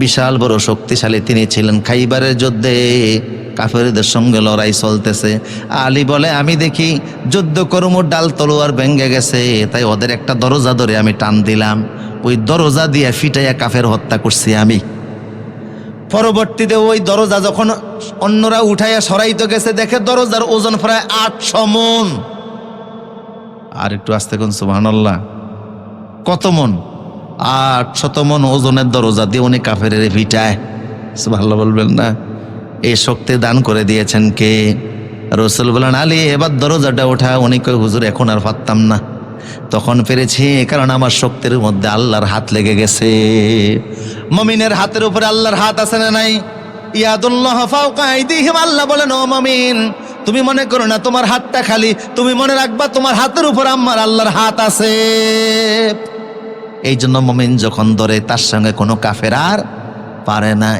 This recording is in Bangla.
বিশাল বড় শক্তিশালী তিনি ছিলেন। খাইবারের যুদ্ধে কাফেরদের সঙ্গে লড়াই চলতেছে। আলী বলে, আমি দেখি যুদ্ধ করমুর ডাল তলোয়ার ভেঙ্গে গেছে। তাই ওদের একটা দরজা ধরে আমি টান দিলাম। ওই দরজা দিয়ে ফিটাইয়া কাফের হত্যা করছি আমি। পরবর্তীতে ওই দরজা যখন অন্যরা উঠাইয়া সরাইতে গেছে, দেখে দরজার ওজন প্রায় আটশো মন। আর একটু আসতে কোন সুবহানাল্লাহ। কত মন? আট শত মন ওজনের দরজা দিয়ে উনি কাফের ভিটায়। ভালো বলবেন না, এই শক্তি দান করে দিয়েছেন কে? রসুল বলেন, আলী, এবার দরজাটা ওঠা। উনি কই হুজুর, এখন আর পারতাম না। তখন পেরেছি, কারণ আমার শক্তির মধ্যে আল্লাহর হাত লেগে গেছে। মমিনের হাতের উপরে আল্লাহর হাত আছে না নাই? ইয়াদুল্লাহ আল্লাহ বলেন, ও তুমি মনে করো না তোমার হাতটা খালি, তুমি মনে রাখবা তোমার হাতের উপর আমার আল্লাহর হাত আছে। এই জন্য মমিন যখন ধরে তার সঙ্গে কোনো কাফের আর পারে না।